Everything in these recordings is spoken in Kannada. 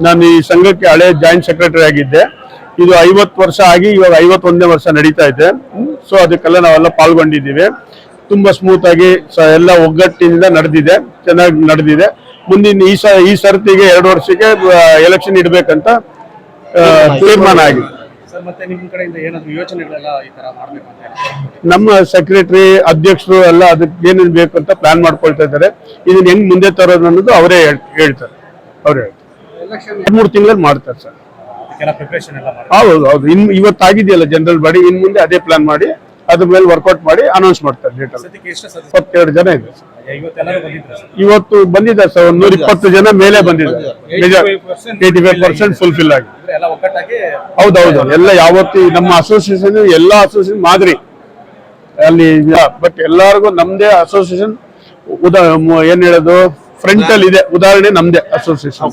ನಾನು ಈ ಸಂಘಕ್ಕೆ ಹಳೆ ಜಾಯಿಂಟ್ ಸೆಕ್ರೆಟರಿ ಆಗಿದ್ದೆ. ಇದು ಐವತ್ತು ವರ್ಷ ಆಗಿ ಇವಾಗ ಐವತ್ತೊಂದನೇ ವರ್ಷ ನಡೀತಾ ಇದೆ. ಸೊ ಅದಕ್ಕೆಲ್ಲ ನಾವೆಲ್ಲ ಪಾಲ್ಗೊಂಡಿದ್ದೀವಿ. ತುಂಬ ಸ್ಮೂತ್ ಆಗಿ ಸ- ಎಲ್ಲ ಒಗ್ಗಟ್ಟಿನಿಂದ ನಡೆದಿದೆ. ಚೆನ್ನಾಗಿ ನಡೆದಿದೆ. ಮುಂದಿನ ಈ ಸ ಈ ಸರ್ತಿಗೆ ಎರಡು ವರ್ಷಕ್ಕೆ ಎಲೆಕ್ಷನ್ ಇಡಬೇಕಂತ ತೀರ್ಮಾನ ಆಗಿದೆ. ನಮ್ಮ ಸೆಕ್ರೆಟರಿ ಅಧ್ಯಕ್ಷರು ಎಲ್ಲ ಅದಕ್ಕೆ ಏನೇನು ಬೇಕು ಅಂತ ಪ್ಲಾನ್ ಮಾಡ್ಕೊಳ್ತಾ ಇದ್ದಾರೆ. ಇದನ್ನ ಹೆಂಗ್ ಮುಂದೆ ತರೋದು ಅನ್ನೋದು ಅವರೇ ಹೇಳ್ತಾರೆ. ಅವರೇ ಹೇಳ್ತಾರೆ. ಮೂರು ತಿಂಗಳಲ್ಲಿ ಮಾಡ್ತಾರೆ ಸರ್. ಹೌದು ಹೌದು. ಇನ್ ಇವತ್ತಾಗಿದೆಯಲ್ಲ ಜನರಲ್ ಬಾಡಿ ಇನ್ ಮುಂದೆ ಅದೇ ಪ್ಲಾನ್ ಮಾಡಿ ಅದ್ರ ಮೇಲೆ ವರ್ಕೌಟ್ ಮಾಡಿ ಅನೌನ್ಸ್ ಮಾಡ್ತಾರೆ ಡೇಟ್ ಇಪ್ಪತ್ತೆರಡು ಜನ ಇದೆ ಸರ್. ಇವತ್ತೆಲ್ಲರೂ ಬಂದಿದ್ರು ಸರ್. ಇವತ್ತು ಬಂದಿದ್ದಾರೆ ಸರ್ ಒಂದು ನೂರ ಇಪ್ಪತ್ತು ಜನ ಮೇಲೆ ಬಂದಿದ್ದಾರೆ. ಏಯ್ಟಿ ಫೈವ್ ಪರ್ಸೆಂಟ್ ಫುಲ್ಫಿಲ್ ಆಗಿ ಹೌದು ಹೌದು ಹೌದೌದು. ಎಲ್ಲ ಯಾವತ್ತು ನಮ್ಮ ಅಸೋಸಿಯೇಷನ್ ಎಲ್ಲಾ ಅಸೋಸಿಯೇಷನ್ ಮಾದರಿ. ಅಲ್ಲಿ ಬಟ್ ಎಲ್ಲರಿಗೂ ನಮ್ದೇ ಅಸೋಸಿಯೇಷನ್ ಉದಾ ಮ- ಏನ್ ಹೇಳೋದು? ಫ್ರಂಟ್ ಅಲ್ಲಿ ಇದೆ. ಉದಾಹರಣೆ ನಮ್ದೇ ಅಸೋಸಿಯೇಷನ್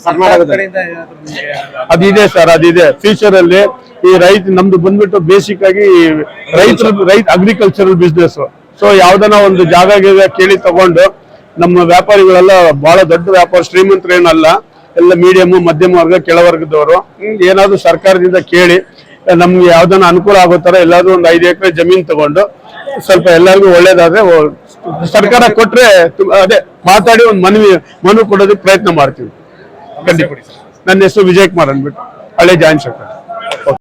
ಅದಿದೆ ಸರ್ ಅದಿದೆ ಫ್ಯೂಚರ್ ಅಲ್ಲಿ ಈ ರೈತ ನಮ್ದು ಬಂದ್ಬಿಟ್ಟು ಬೇಸಿಕ್ ಆಗಿ ರೈತರ ರೈತ ಅಗ್ರಿಕಲ್ಚರಲ್ ಬಿಸ್ನೆಸ್ ಸೊ ಯಾವ್ದನ ಒಂದು ಜಾಗ ಗೀಗ ಕೇಳಿ ತಗೊಂಡು ನಮ್ಮ ವ್ಯಾಪಾರಿಗಳೆಲ್ಲ ಬಹಳ ದೊಡ್ಡ ವ್ಯಾಪಾರ ಶ್ರೀಮಂತರು ಏನಲ್ಲ ಎಲ್ಲ ಮೀಡಿಯಂ ಮಧ್ಯಮ ವರ್ಗ ಕೆಳವರ್ಗದವರು ಏನಾದ್ರು ಸರ್ಕಾರದಿಂದ ಕೇಳಿ ನಮ್ಗೆ ಯಾವ್ದನ್ನ ಅನುಕೂಲ ಆಗೋ ತರ ಎಲ್ಲಾದ್ರೂ ಒಂದು ಐದು ಎಕರೆ ಜಮೀನ್ ತಗೊಂಡು ಸ್ವಲ್ಪ ಎಲ್ಲರಿಗೂ ಒಳ್ಳೇದಾದ್ರೆ ಸರ್ಕಾರ ಕೊಟ್ರೆ ಅದೇ ಮಾತಾಡಿ ಒಂದು ಮನವಿ ಮನವಿ ಕೊಡೋದಕ್ಕೆ ಪ್ರಯತ್ನ ಮಾಡ್ತೀವಿ. ಖಂಡಿತ. ನನ್ನ ಹೆಸರು ವಿಜಯ್ ಕುಮಾರ್ ಅಂದ್ಬಿಟ್ಟು ಹಳೆ ಜಾಯಿನ್ ಸೆಕ್ರೆಟರಿ.